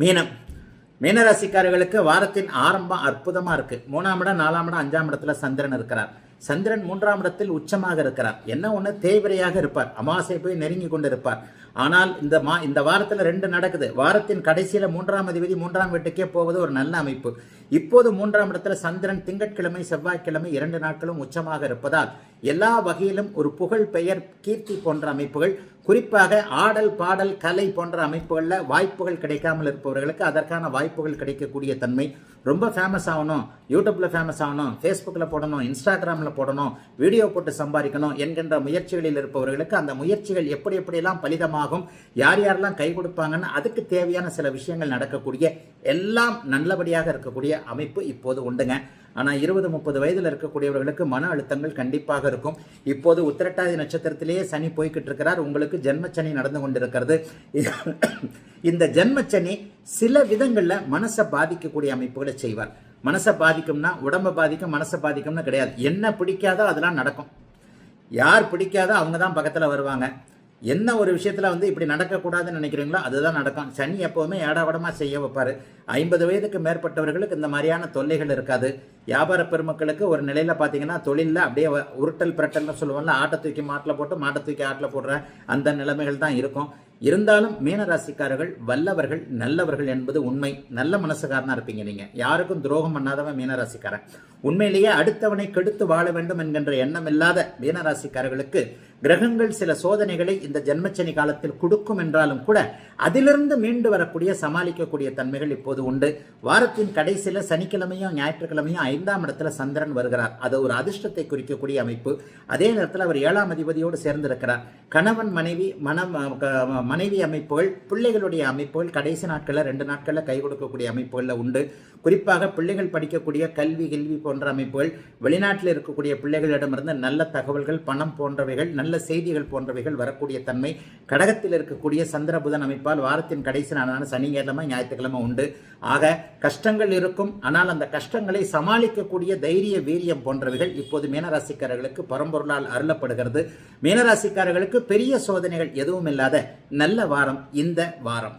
மீனம். மீனராசிக்காரர்களுக்கு வாரத்தின் ஆரம்பம் அற்புதமாக இருக்கு. மூணாம் இடம் நாலாம் இடம் அஞ்சாம் இடத்துல சந்திரன் இருக்கிறார். சந்திரன் மூன்றாம் இடத்தில் உச்சமாக இருக்கிறார். என்ன ஒன்று தேய்விரையாக இருப்பார். அமாவாசை போய் நெருங்கி கொண்டு இருப்பார் ஆனால் இந்த மா இந்த வாரத்தில் ரெண்டு நடக்குது. வாரத்தின் கடைசியில மூன்றாம் அதிபதி மூன்றாம் வீட்டுக்கே போவது ஒரு நல்ல அமைப்பு. இப்போது மூன்றாம் இடத்துல சந்திரன் திங்கட்கிழமை செவ்வாய்க்கிழமை இரண்டு நாட்களும் உச்சமாக இருப்பதால் எல்லா வகையிலும் ஒரு புகழ் பெயர் கீர்த்தி போன்ற அமைப்புகள் குறிப்பாக ஆடல் பாடல் கலை போன்ற அமைப்புகளில் வாய்ப்புகள் கிடைக்காமல் இருப்பவர்களுக்கு அதற்கான வாய்ப்புகள் கிடைக்கக்கூடிய தன்மை ரொம்ப ஃபேமஸ் ஆகணும். யூடியூப்பில் ஃபேமஸ் ஆகணும் ஃபேஸ்புக்கில் போடணும் இன்ஸ்டாகிராமில் போடணும் வீடியோ போட்டு சம்பாதிக்கணும் என்கின்ற முயற்சிகளில் இருப்பவர்களுக்கு அந்த முயற்சிகள் எப்படி எப்படியெல்லாம் பலிதமாகும் யார் யாரெல்லாம் கை கொடுப்பாங்கன்னு அதுக்கு தேவையான சில விஷயங்கள் நடக்கக்கூடிய எல்லாம் நல்லபடியாக இருக்கக்கூடிய அமைப்பு இப்போது உண்டுங்க. ஆனால் இருபது முப்பது வயதில் இருக்கக்கூடியவர்களுக்கு மன அழுத்தங்கள் கண்டிப்பாக இருக்கும். இப்போது உத்திரட்டாதி நட்சத்திரத்திலேயே சனி போய்கிட்டு இருக்கிறார். உங்களுக்கு ஜென்மச்சனி நடந்து கொண்டிருக்கிறது. இந்த ஜென்மச்சனி சில விதங்களில் மனசை பாதிக்கக்கூடிய அமைப்புகளை செய்வார். மனசை பாதிக்கும்னா உடம்பை பாதிக்கும் மனசை பாதிக்கும்னு கிடையாது. என்ன பிடிக்காதோ அதெல்லாம் நடக்கும். யார் பிடிக்காதோ அவங்க தான் பக்கத்தில் வருவாங்க. என்ன ஒரு விஷயத்தில் வந்து இப்படி நடக்கக்கூடாதுன்னு நினைக்கிறீங்களோ அதுதான் நடக்கும். சனி எப்போவுமே ஏடாவடமாக செய்ய வைப்பார். ஐம்பது வயதுக்கு மேற்பட்டவர்களுக்கு இந்த மாதிரியான தொல்லைகள் இருக்காது. வியாபார பெருமக்களுக்கு ஒரு நிலையில் பார்த்தீங்கன்னா தொழிலில் அப்படியே வ- உருட்டல் பிரட்டல்னு சொல்லுவோம்ல ஆட்டை தூக்கி மாட்டில் போட்டு மாட்டை தூக்கி ஆட்டில் போடுற அந்த நிலைமைகள் தான் இருக்கும். இருந்தாலும் மீனராசிக்காரர்கள் வல்லவர்கள் நல்லவர்கள் என்பது உண்மை. நல்ல மனசுக்காரனாக இருப்பீங்க நீங்கள் யாருக்கும் துரோகம் பண்ணாதவன் மீனராசிக்காரன். உண்மையிலேயே அடுத்தவனை கெடுத்து வாழ வேண்டும் என்கின்ற எண்ணம் இல்லாத மீனராசிக்காரர்களுக்கு கிரகங்கள் சில சோதனைகளை இந்த ஜென்மச்சனி காலத்தில் கொடுக்கும் என்றாலும் கூட அதிலிருந்து மீண்டு வரக்கூடிய சமாளிக்கக்கூடிய தன்மைகள் இப்போது உண்டு. வாரத்தின் கடைசியில் சனிக்கிழமையும் ஞாயிற்றுக்கிழமையும் ஐந்தாம் இடத்துல சந்திரன் வருகிறார். அது ஒரு அதிர்ஷ்டத்தை குறிக்கக்கூடிய அமைப்பு. அதே நேரத்தில் அவர் ஏழாம் அதிபதியோடு சேர்ந்திருக்கிறார். கணவன் மனைவி மனம் மனைவி அமைப்புகள் பிள்ளைகளுடைய அமைப்புகள் கடைசி நாட்களில் ரெண்டு நாட்களில் கை கொடுக்கக்கூடிய அமைப்புகளில் உண்டு. குறிப்பாக பிள்ளைகள் படிக்கக்கூடிய கல்வி கல்வி போன்ற அமைப்புகள் வெளிநாட்டில் இருக்கக்கூடிய பிள்ளைகளிடமிருந்து நல்ல தகவல்கள் பணம் போன்றவைகள் நல்ல செய்திகள் போன்றவைகள் வரக்கூடிய தன்மை கடகத்தில் இருக்கக்கூடிய சந்திர புதன் அமைப்பால் வாரத்தின் கடைசி நாளான சனிக்கிழமை ஞாயிற்றுக்கிழமை உண்டு. ஆக கஷ்டங்கள் இருக்கும் ஆனால் அந்த கஷ்டங்களை சமாளிக்கக்கூடிய தைரிய வீரியம் போன்றவைகள் இப்போது மீனராசிக்காரர்களுக்கு பரம்பொருளால் அருளப்படுகிறது. மீனராசிக்காரர்களுக்கு பெரிய சோதனைகள் எதுவும் இல்லாத நல்ல வாரம் இந்த வாரம்.